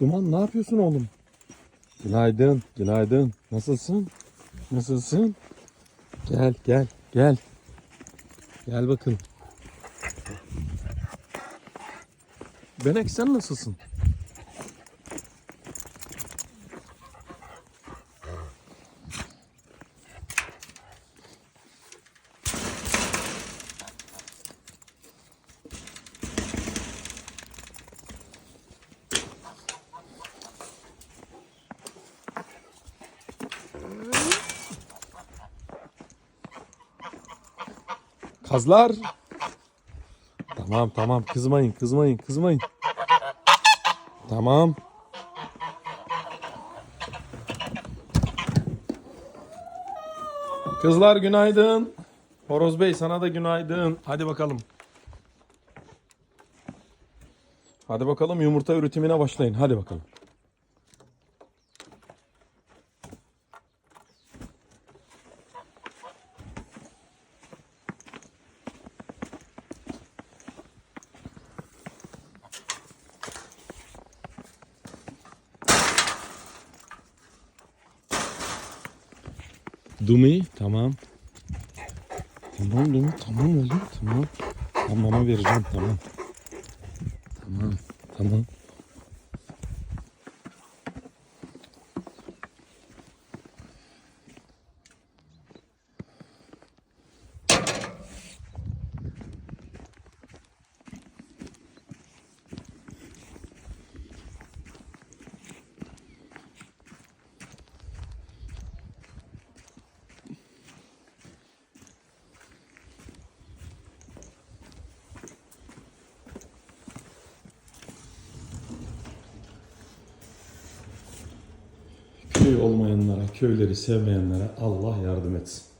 Duman ne yapıyorsun oğlum? Günaydın, günaydın. Nasılsın? Nasılsın? Gel, gel, gel. Gel bakın. Benek sen nasılsın? Kazlar. Tamam tamam kızmayın kızmayın kızmayın. Tamam. Kızlar günaydın. Horoz Bey sana da günaydın. Hadi bakalım. Hadi bakalım yumurta üretimine başlayın. Hadi bakalım. Dumi tamam. Tamam Dumi tamam oğlum tamam. Tamam mama vereceğim tamam. Tamam tamam. Köy olmayanlara, köyleri sevmeyenlere Allah yardım etsin.